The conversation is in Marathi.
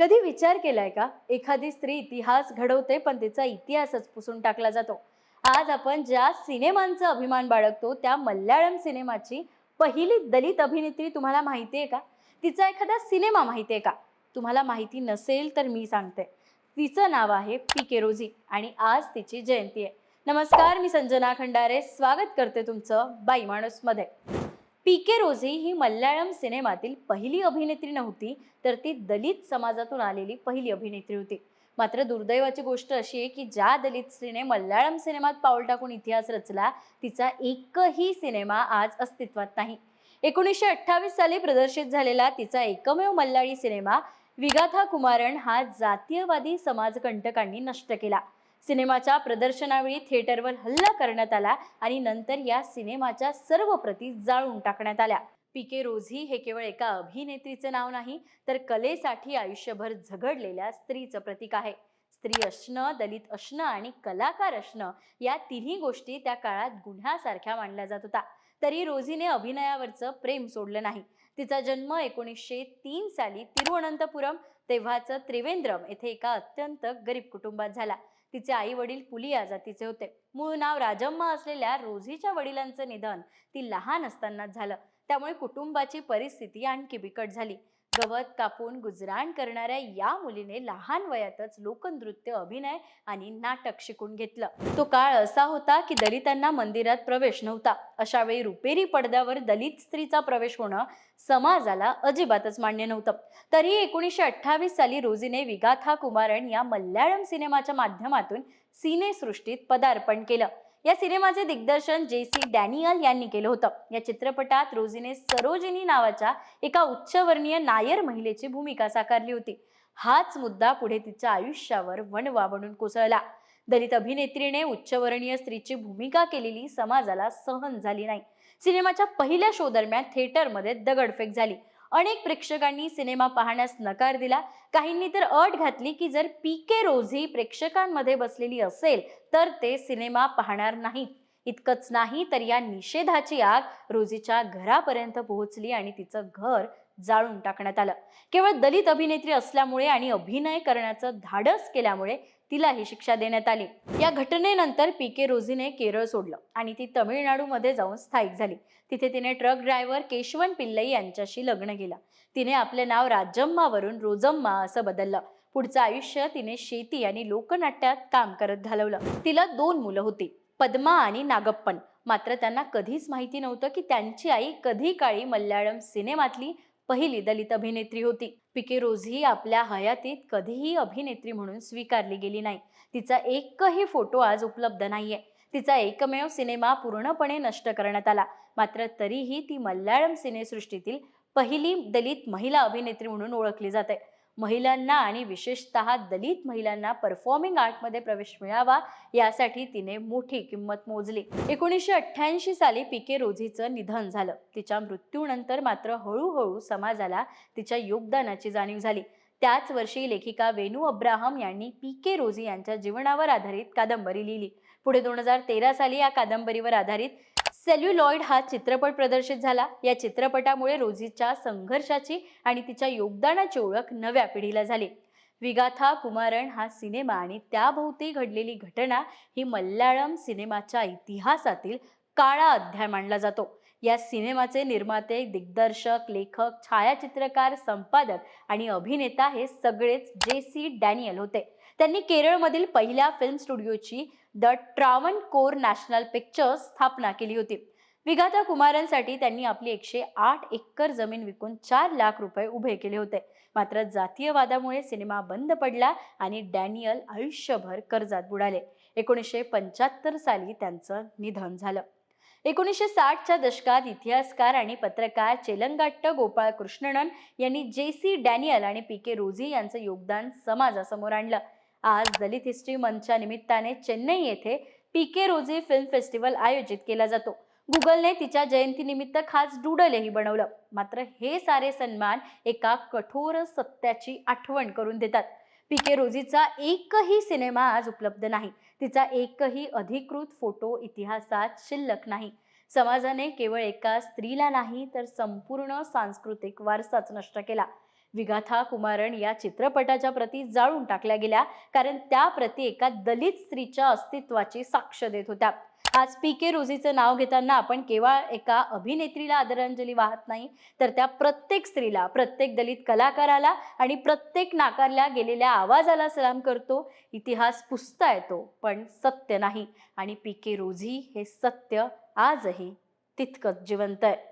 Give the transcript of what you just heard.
कधी विचार केलाय का? एखादी स्त्री इतिहास घडवते पण तिचा इतिहासच पुसून टाकला जातो. आज आपण ज्या सिनेमांचा अभिमान बाळगतो त्या मल्याळम सिनेमाची पहिली दलित अभिनेत्री तुम्हाला माहिती आहे का? तिचा एखादा सिनेमा माहिती आहे का? तुम्हाला माहिती नसेल तर मी सांगते. तिचं नाव आहे पी के रोजी आणि आज तिची जयंती आहे. नमस्कार मी संजना खंडारे. स्वागत करते तुमचं बाई माणूसमध्ये. पी के रोझी ही मल्याळम सिनेमातील पहिली अभिनेत्री नव्हती तर ती दलित समाजातून आलेली पहिली अभिनेत्री होती. मात्र दुर्दैवाची गोष्ट अशी आहे की ज्या दलित स्त्रीने मल्याळम सिनेमात पाऊल टाकून इतिहास रचला तिचा एकही सिनेमा आज अस्तित्वात नाही. एकोणीसशे अठ्ठावीस साली प्रदर्शित झालेला तिचा एकमेव मल्याळी सिनेमा विगाथा कुमारन हा जातीयवादी समाजकंटकांनी नष्ट केला. सिनेमाच्या प्रदर्शनावेळी थिएटरवर हल्ला करण्यात आला आणि नंतर या सिनेमाच्या सर्व प्रती जाळून टाकण्यात आल्या. पी के रोझी हे केवळ एका अभिनेत्रीचं नाव नाही तर कलेसाठी आयुष्यभर झगडलेल्या स्त्रीचं प्रतीक आहे. स्त्री असणं दलित असणं आणि कलाकार असणं या तिन्ही गोष्टी त्या काळात गुन्ह्यासारख्या मानल्या जात होता तरी रोझीने अभिनयावरचं प्रेम सोडलं नाही. तिचा जन्म एकोणीसशे तीन साली तिरुवनंतपुरम तेव्हाचं त्रिवेंद्रम येथे एका अत्यंत गरीब कुटुंबात झाला. तिचे आई वडील पुलिया जातीचे होते. मूळ नाव राजम्मा असलेल्या रोझीच्या वडिलांचं निधन ती लहान असतानाच झालं. त्यामुळे कुटुंबाची परिस्थिती आणखी बिकट झाली. गवत कापून गुजराण करणाऱ्या या मुलीने लहान वयातच लोकनृत्य अभिनय आणि नाटक शिकून घेतलं. तो काळ असा होता की दलितांना मंदिरात प्रवेश नव्हता. अशा वेळी रुपेरी पडद्यावर दलित स्त्रीचा प्रवेश होणं समाजाला अजिबातच मान्य नव्हतं. तरी एकोणीसशे अठ्ठावीस साली रोजीने विगाथा कुमारन या मल्याळम सिनेमाच्या माध्यमातून सिनेसृष्टीत पदार्पण केलं. या सिनेमाचे दिग्दर्शन जे सी डॅनियल यांनी केलं होतं. या चित्रपटात रोजीने सरोजिनी नावाच्या एका उच्चवर्णीय नायर महिलेची भूमिका साकारली होती. हाच मुद्दा पुढे तिच्या आयुष्यावर वणवा बनून कोसळला. दलित अभिनेत्रीने उच्चवर्णीय स्त्रीची भूमिका केलेली समाजाला सहन झाली नाही. सिनेमाच्या पहिल्या शो दरम्यान थिएटरमध्ये दगडफेक झाली. अनेक प्रेक्षकांनी सिनेमा पाहण्यास नकार दिला. काहींनी तर अट घातली की जर पी के रोझी प्रेक्षकांमध्ये बसलेली असेल तर ते सिनेमा पाहणार नाहीत. इतकंच नाही तर या निषेधाची आग रोजीच्या घरापर्यंत पोहोचली आणि तिचं घर जाळून टाकण्यात आलं. केवळ दलित अभिनेत्री असल्यामुळे आणि अभिनय करण्याचं धाडस केल्यामुळे तिला ही शिक्षा देण्यात आली. या घटनेनंतर पी के रोझीने केरळ सोडलं आणि ती तमिळनाडूमध्ये जाऊन स्थायिक झाली. तिथे तिने ट्रक ड्रायव्हर केशवन पिल्लई यांच्याशी लग्न केलं. तिने आपले नाव राजम्मावरून रोजम्मा असं बदललं. पुढचं आयुष्य तिने शेती आणि लोकनाट्यात काम करत घालवलं. तिला दोन मुलं होती पद्मा आणि नागप्पन. मात्र त्यांना कधीच माहिती नव्हतं की त्यांची आई कधी काळी मल्याळम सिनेमातली पहिली दलित अभिनेत्री होती. पिके रोझी आपल्या हयातीत कधीही अभिनेत्री म्हणून स्वीकारली गेली नाही. तिचा एकही फोटो आज उपलब्ध नाहीये. तिचा एकमेव सिनेमा पूर्णपणे नष्ट करण्यात आला. मात्र तरीही ती मल्याळम सिनेसृष्टीतील पहिली दलित महिला अभिनेत्री म्हणून ओळखली जाते. महिलांना आणि विशेषतः दलित महिलांना परफॉर्मिंग आर्टमध्ये प्रवेश मिळावा यासाठी तिने मोठी किंमत मोजली. एकोणीसशे अठ्ठ्याऐंशी साली पी के रोझीचं निधन झालं. तिच्या मृत्यूनंतर मात्र हळूहळू समाजाला तिच्या योगदानाची जाणीव झाली. त्याच वर्षी लेखिका वेणू अब्राहम यांनी पी के रोझी यांच्या जीवनावर आधारित कादंबरी लिहिली. पुढे दोन हजार तेरा साली या कादंबरीवर आधारित सेल्युलॉइड हा चित्रपट प्रदर्शित झाला. या चित्रपटामुळे रोझीच्या संघर्षाची आणि तिच्या योगदानाची ओळख नव्या पिढीला झाली. विगाथा कुमारण हा सिनेमा आणि त्याभोवती घडलेली घटना ही मल्याळम सिनेमाच्या इतिहासातील काळा अध्याय मानला जातो. या सिनेमाचे निर्माते दिग्दर्शक लेखक छायाचित्रकार संपादक आणि अभिनेता हे सगळेच जे सी डॅनियल होते. त्यांनी केरळमधील पहिल्या फिल्म स्टुडिओची the Travancore national pictures स्थापना केली होती. विघाता कुमारांसाठी त्यांनी आपली एकशे आठ एकर जमीन विकून चार लाख रुपये उभे केले होते. मात्र जातीयवादामुळे सिनेमा बंद पडला आणि डॅनियल आयुष्यभर कर्जात बुडाले. एकोणीसशे पंच्याहत्तर साली त्यांचं निधन झालं. एकोणीसशे साठच्या दशकात इतिहासकार आणि पत्रकार चेलंगाट्ट गोपाळ कृष्णनन यांनी जे सी डॅनियल आणि पी के रोझी यांचं योगदान समाजासमोर आणलं. आज दलित हिस्ट्री मंचच्या निमित्ताने चेन्नई येथे पी के रोजी फिल्म फेस्टिवल आयोजित केला जातो. गुगलने तिच्या जयंतीनिमित्त खास डुडलही बनवलं. मात्र हे सारे सन्मान एका कठोर सत्याची आठवण करून देतात. पी के रोजीचा एकही सिनेमा आज उपलब्ध नाही. तिचा एकही अधिकृत फोटो इतिहासात शिल्लक नाही. समाजाने केवळ एका स्त्रीला नाही तर संपूर्ण सांस्कृतिक वारसाच नष्ट केला. विगाथा कुमारण या चित्रपटाच्या प्रती जाळून टाकल्या गेल्या कारण त्या प्रती एका दलित स्त्रीच्या अस्तित्वाची साक्ष देत होत्या. आज पी के रोझीचं नाव घेताना आपण केवळ एका अभिनेत्रीला आदरांजली वाहत नाही तर त्या प्रत्येक स्त्रीला प्रत्येक दलित कलाकाराला आणि प्रत्येक नाकारल्या गेलेल्या आवाजाला सलाम करतो. इतिहास पुसता येतो पण सत्य नाही. आणि पी के रोझी हे सत्य आजही तितकंच जिवंत आहे.